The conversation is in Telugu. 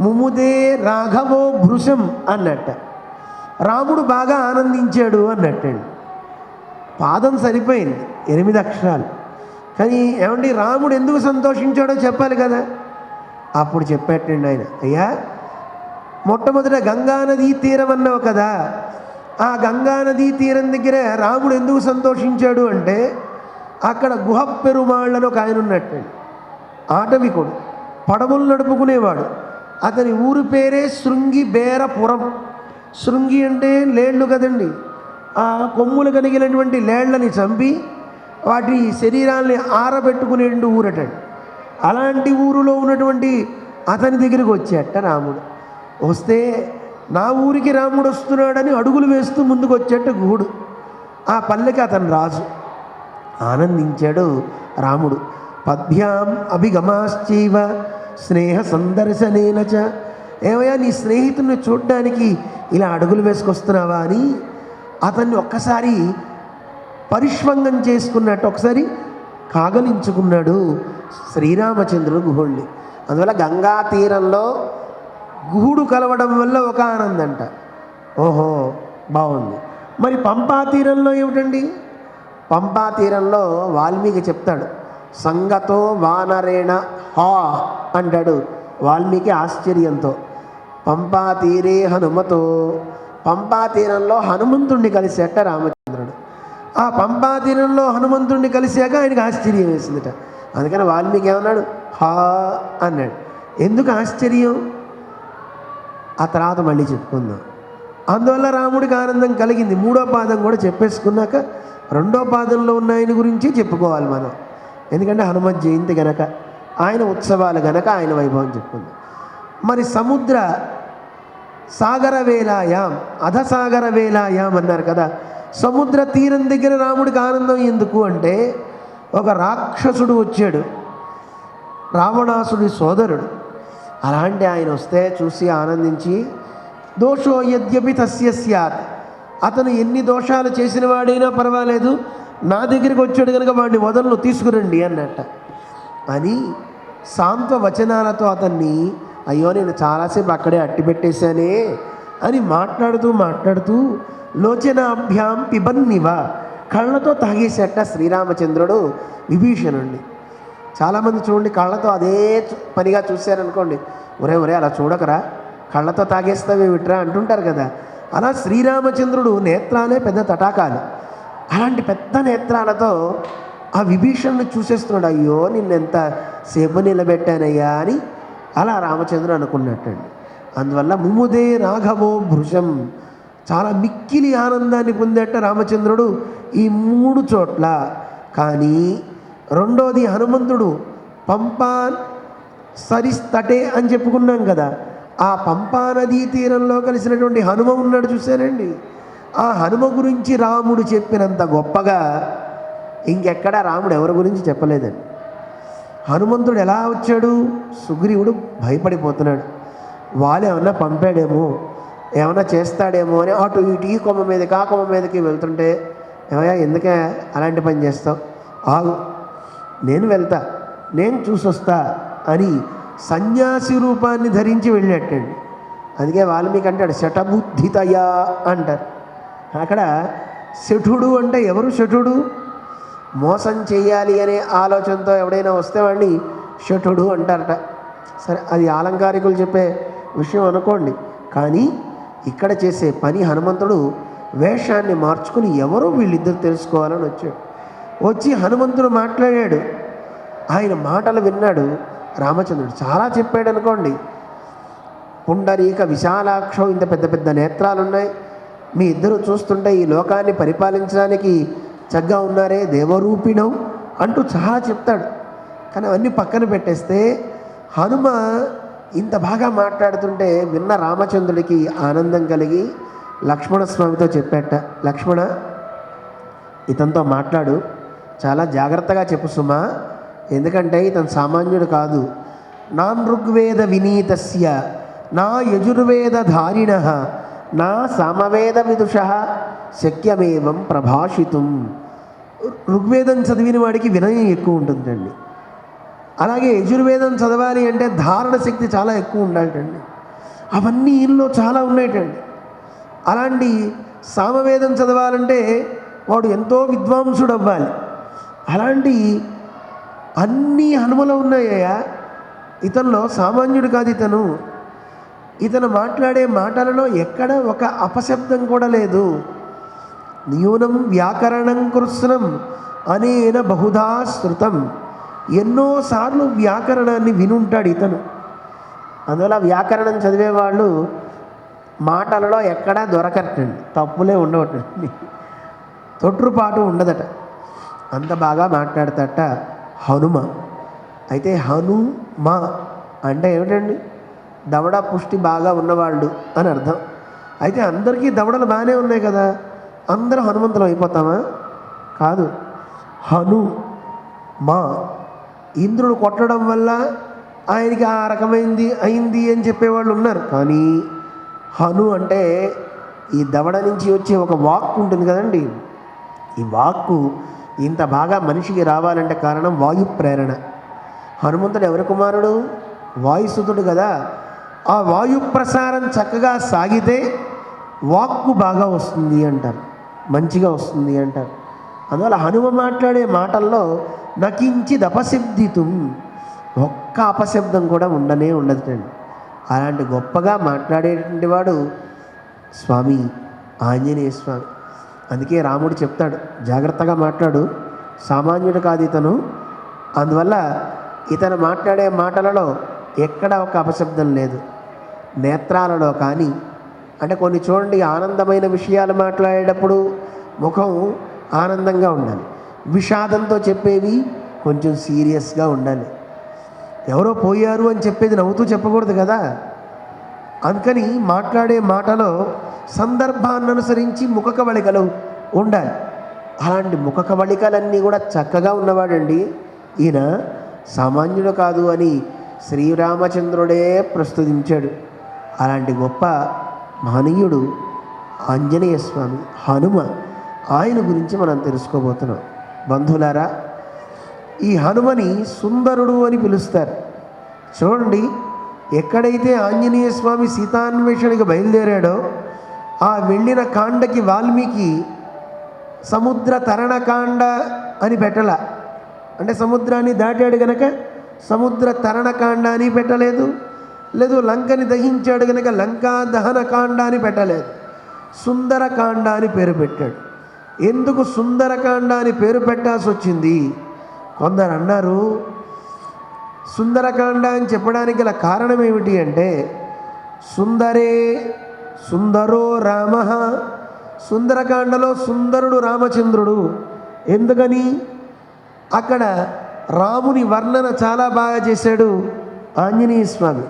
ముముదే రాఘవో భృశం అన్నట్ట. రాముడు బాగా ఆనందించాడు అన్నట్టండి పాదం సరిపోయింది ఎనిమిది అక్షరాలు. కానీ ఏమండి రాముడు ఎందుకు సంతోషించాడో చెప్పాలి కదా. అప్పుడు చెప్పేటండి ఆయన అయ్యా మొట్టమొదట గంగానదీ తీరం అన్నావు కదా. ఆ గంగానదీ తీరం దగ్గర రాముడు ఎందుకు సంతోషించాడు అంటే అక్కడ గుహ పెరుమాళ్ళను ఒక ఆయన ఉన్నట్టండి ఆటవికుడు పడవలు నడుపుకునేవాడు. అతని ఊరి పేరే శృంగి బేరపురం శృంగి అంటే లేళ్ళు కదండి. ఆ కొమ్ములు కలిగినటువంటి లేళ్ళని చంపి వాటి శరీరాల్ని ఆరబెట్టుకునే ఊరట. అలాంటి ఊరిలో ఉన్నటువంటి అతని దగ్గరికి వచ్చాట రాముడు. వస్తే నా ఊరికి రాముడు వస్తున్నాడని అడుగులు వేస్తూ ముందుకు వచ్చేట గూడు. ఆ పల్లెకి అతను రాజు. ఆనందించాడు రాముడు. పద్భ్యాం అభిగమాశ్చైవ స్నేహ సందర్శనేన చ ఏమయ్యా నీ స్నేహితుడిని చూడ్డానికి ఇలా అడుగులు వేసుకొస్తున్నావా అని అతన్ని ఒక్కసారి పరిష్వంగం చేసుకున్నట్టు ఒకసారి కాగలించుకున్నాడు శ్రీరామచంద్రుడు గుహుణ్ణి. అందువల్ల గంగా తీరంలో గుహుడు కలవడం వల్ల ఒక ఆనందంట. ఓహో బాగుంది. మరి పంపా తీరంలో ఏమిటండి? పంపా తీరంలో వాల్మీకి చెప్తాడు. సంగతో వానరేణ హా అంటాడు. వాల్మీకి ఆశ్చర్యంతో పంపా తీరే హనుమతో పంపా తీరంలో హనుమంతుణ్ణి కలిసేట రామచంద్రుడు. ఆ పంపా తీరంలో హనుమంతుణ్ణి కలిసాక ఆయనకు ఆశ్చర్యం వేసిందిట. అందుకని వాల్మీకి ఏమన్నాడు? హా అన్నాడు. ఎందుకు ఆశ్చర్యం? ఆ తర్వాత మళ్ళీ చెప్పుకుందాం. అందువల్ల రాముడికి ఆనందం కలిగింది. మూడో పాదం కూడా చెప్పేసుకున్నాక రెండో పాదంలో ఉన్న ఆయన గురించి చెప్పుకోవాలి మనం. ఎందుకంటే హనుమత్ జయంతి గనక ఆయన ఉత్సవాలు గనక ఆయన వైభవం చెప్పుకుంది. మరి సముద్ర సాగర వేలాయాం అధసాగర వేలాయాం అన్నారు కదా. సముద్ర తీరం దగ్గర రాముడికి ఆనందం ఎందుకు అంటే ఒక రాక్షసుడు వచ్చాడు. రావణాసుడి సోదరుడు. అలాంటి ఆయన వస్తే చూసి ఆనందించి దోషో యద్యపి తస్య స్యాత్. అతను ఎన్ని దోషాలు చేసిన వాడైనా పర్వాలేదు. నా దగ్గరికి వచ్చాడు కనుక వాడిని వదలను తీసుకురండి అన్నట్ట. అని సాంత్వ వచనాలతో అతన్ని అయ్యో నేను చాలాసేపు అక్కడే అట్టి పెట్టేశానే అని మాట్లాడుతూ మాట్లాడుతూ లోచనాభ్యాం పిబన్నివ. కళ్ళతో తాగేసేట శ్రీరామచంద్రుడు విభీషణుణ్ణి. చాలామంది చూడండి కళ్ళతో అదే పనిగా చూశారనుకోండి. ఒరే ఒరే అలా చూడకరా. కళ్ళతో తాగేస్తావే విట్రా అంటుంటారు కదా. అలా శ్రీరామచంద్రుడు నేత్రాలే పెద్ద తటాకాలు. అలాంటి పెద్ద నేత్రాలతో ఆ విభీషణ్ని చూసేస్తున్నాడు అయ్యో నిన్నెంత సేపు నిలబెట్టానయ్యా అని అలా రామచంద్రుడు అనుకున్నట్టండి. అందువల్ల ముముదే రాఘవో భృశం. చాలా మిక్కిలి ఆనందాన్ని పొందేట రామచంద్రుడు ఈ మూడు చోట్ల. కానీ రెండోది హనుమంతుడు పంపా సరిస్తటే అని చెప్పుకున్నాం కదా. ఆ పంపా నదీ తీరంలో కలిసినటువంటి హనుమ ఉన్నాడు చూశానండి ఆ హనుమ గురించి రాముడు చెప్పినంత గొప్పగా ఇంకెక్కడ రాముడు ఎవరి గురించి చెప్పలేదండి. హనుమంతుడు ఎలా వచ్చాడు? సుగ్రీవుడు భయపడిపోతున్నాడు. వాళ్ళు ఏమన్నా పంపాడేమో ఏమన్నా చేస్తాడేమో అని అటు ఇటు ఈ కొమ్మ మీదకి ఆ కొమ్మ మీదకి వెళ్తుంటే ఏమయ్యా ఎందుకే అలాంటి పని చేస్తావు? ఆగు నేను వెళ్తా నేను చూసొస్తా అని సన్యాసి రూపాన్ని ధరించి వెళ్ళినట్టండి. అందుకే వాల్మీకి అంటాడు శటబుద్ధితయా అంటారు. అక్కడ శఠుడు అంటే ఎవరు శఠుడు మోసం చేయాలి అనే ఆలోచనతో ఎవడైనా వస్తే వాడిని శఠుడు అంటారట. సరే అది ఆలంకారికులు చెప్పే విషయం అనుకోండి. కానీ ఇక్కడ చేసే పని హనుమంతుడు వేషాన్ని మార్చుకుని ఎవరో వీళ్ళిద్దరు తెలుసుకోవాలని వచ్చాడు. వచ్చి హనుమంతుడు మాట్లాడాడు. ఆయన మాటలు విన్నాడు. రామచంద్రుడు చాలా చెప్పాడు అనుకోండి. పుండరీక విశాలాక్షం ఇంత పెద్ద పెద్ద నేత్రాలు ఉన్నాయి మీ ఇద్దరు చూస్తుంటే ఈ లోకాన్ని పరిపాలించడానికి చక్కగా ఉన్నారే దేవరూపిణం అంటూ చాలా చెప్తాడు. కానీ అవన్నీ పక్కన పెట్టేస్తే హనుమ ఇంత బాగా మాట్లాడుతుంటే విన్న రామచంద్రుడికి ఆనందం కలిగి లక్ష్మణ స్వామితో చెప్పాట లక్ష్మణ ఇతనితో మాట్లాడు. చాలా జాగ్రత్తగా చెప్పు సుమా. ఎందుకంటే ఇతను సామాన్యుడు కాదు. నాన్ ఋగ్వేద వినీతస్య నా యజుర్వేద ధారిణ నా సామవేద విదుష శక్యమేవం ప్రభాషితం. ఋగ్వేదం చదివిన వాడికి వినయం ఎక్కువ ఉంటుందండి. అలాగే యజుర్వేదం చదవాలి అంటే ధారణ శక్తి చాలా ఎక్కువ ఉండాలటండి అవన్నీ ఈయనలో చాలా ఉన్నాయటండి. అలాంటి సామవేదం చదవాలంటే వాడు ఎంతో విద్వాంసుడు అవ్వాలి అలాంటి అన్నీ హనుమలో ఉన్నాయ్యా ఇతనిలో సామాన్యుడు కాదు ఇతను. ఇతను మాట్లాడే మాటలలో ఎక్కడ ఒక అపశబ్దం కూడా లేదు. న్యూనం వ్యాకరణం కృత్స్నం అనేన బహుధా శృతం ఎన్నోసార్లు వ్యాకరణాన్ని వినుంటాడు ఇతను. అందువల్ల వ్యాకరణం చదివేవాళ్ళు మాటలలో ఎక్కడా దొరకటండి తప్పులే ఉండవటండి తొట్టుపాటు ఉండదట. అంత బాగా మాట్లాడతట హనుమ. అయితే హనుమ అంటే ఏమిటండి? దవడ పుష్టి బాగా ఉన్నవాళ్ళు అని అర్థం. అయితే అందరికీ దవడలు బాగానే ఉన్నాయి కదా. అందరూ హనుమంతులు అయిపోతామా? కాదు. హను మా ఇంద్రుడు కొట్టడం వల్ల ఆయనకి ఆ రకమైంది అయింది అని చెప్పేవాళ్ళు ఉన్నారు. కానీ హను అంటే ఈ దవడ నుంచి వచ్చే ఒక వాక్ ఉంటుంది కదండి. ఈ వాక్కు ఇంత బాగా మనిషికి రావాలంటే కారణం వాయు ప్రేరణ. హనుమంతుడు ఎవరి కుమారుడు? వాయుసుతుడు కదా. ఆ వాయు ప్రసారం చక్కగా సాగితే వాక్కు బాగా వస్తుంది అంటారు. మంచిగా వస్తుంది అంటారు. అందువల్ల హనుమ మాట్లాడే మాటల్లో నకించిది అపశబ్దితం ఒక్క అపశబ్దం కూడా ఉండనే ఉండదండి అలాంటి గొప్పగా మాట్లాడేటువంటి వాడు స్వామి ఆంజనేయ స్వామి. అందుకే రాముడు చెప్తాడు జాగ్రత్తగా మాట్లాడు. సామాన్యుడు కాదు ఇతను. అందువల్ల ఇతను మాట్లాడే మాటలలో ఎక్కడ ఒక అపశబ్దం లేదు. నేత్రాలలో కానీ అంటే కొన్ని చూడండి ఆనందమైన విషయాలు మాట్లాడేటప్పుడు ముఖం ఆనందంగా ఉండాలి. విషాదంతో చెప్పేవి కొంచెం సీరియస్గా ఉండాలి. ఎవరో పోయారు అని చెప్పేది నవ్వుతూ చెప్పకూడదు కదా? అందుకని మాట్లాడే మాటలో సందర్భాన్ని అనుసరించి ముఖ కవళికలు ఉండాలి. అలాంటి ముఖ కవళికలన్నీ కూడా చక్కగా ఉన్నవాడండి. ఈయన సామాన్యుడు కాదు అని శ్రీరామచంద్రుడే ప్రస్తుతించాడు. అలాంటి గొప్ప మహనీయుడు ఆంజనేయ స్వామి హనుమ ఆయన గురించి మనం తెలుసుకోబోతున్నాం. బంధువులారా ఈ హనుమని సుందరుడు అని పిలుస్తారు. చూడండి ఎక్కడైతే ఆంజనేయ స్వామి సీతాన్వేషణకి బయలుదేరాడో ఆ వెళ్ళిన కాండకి వాల్మీకి సముద్ర తరణకాండ అని పెట్టల. అంటే సముద్రాన్ని దాటాడు గనక సముద్ర తరణకాండ అని పెట్టలేదు. లేదు లంకని దహించాడు కనుక లంకా దహన కాండాన్ని అని పెట్టలేదు. సుందరకాండ అని పేరు పెట్టాడు. ఎందుకు సుందరకాండ అని పేరు పెట్టాల్సి వచ్చింది? కొందరు అన్నారు సుందరకాండ అని చెప్పడానికి గల కారణం ఏమిటి అంటే సుందరే సుందరో రామ సుందరకాండలో సుందరుడు రామచంద్రుడు. ఎందుకని? అక్కడ రాముని వర్ణన చాలా బాగా చేశాడు ఆంజనేయ స్వామి.